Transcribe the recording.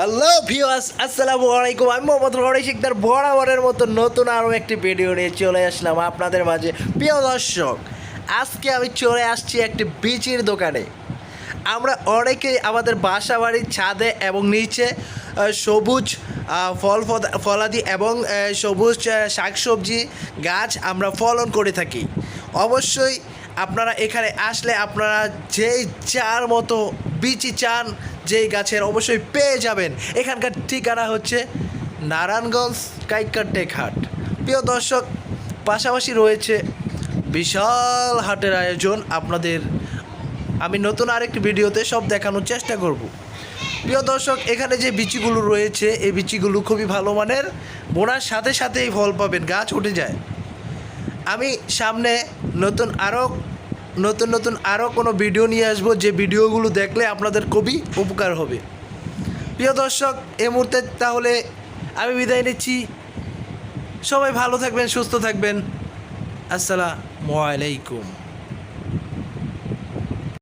Hello viewers আসসালামু আলাইকুম আমি মোহাম্মদ রনি শিকদার, বরাবরের মতো নতুন আরও একটি ভিডিও নিয়ে চলে আসলাম আপনাদের মাঝে। প্রিয় দর্শক, আজকে আমি চলে আসছি একটি বিচির দোকানে। আমরা অনেকেই আমাদের বাসা বাড়ির ছাদে এবং নিচে সবুজ ফল ফলাদি এবং সবুজ শাকসবজি গাছ আমরা ফলন করে থাকি। অবশ্যই আপনারা এখানে আসলে আপনারা যেই চার মতো বিচি চান, যেই গাছের অবশ্যই পেয়ে যাবেন। এখানকার ঠিকানা হচ্ছে নারায়ণগঞ্জ, কাইকার টেকহাট প্রিয় দর্শক, পাশাপাশি রয়েছে বিশাল হাটের আয়োজন আপনাদের। আমি নতুন আরেকটি ভিডিওতে সব দেখানোর চেষ্টা করব। প্রিয় দর্শক, এখানে যে বিচিগুলো রয়েছে, এই বিচিগুলো খুবই ভালো মানের। বোনার সাথে সাথেই ফল পাবেন, গাছ উঠে যায়। আমি সামনে নতুন আরও নতুন নতুন আরও কোনো ভিডিও নিয়ে আসব যে ভিডিওগুলো দেখলে আপনাদের খুবই উপকার হবে। প্রিয় দর্শক, এ মুহূর্তে তাহলে আমি বিদায় নিচ্ছি। সবাই ভালো থাকবেন, সুস্থ থাকবেন। আসসালামু আলাইকুম।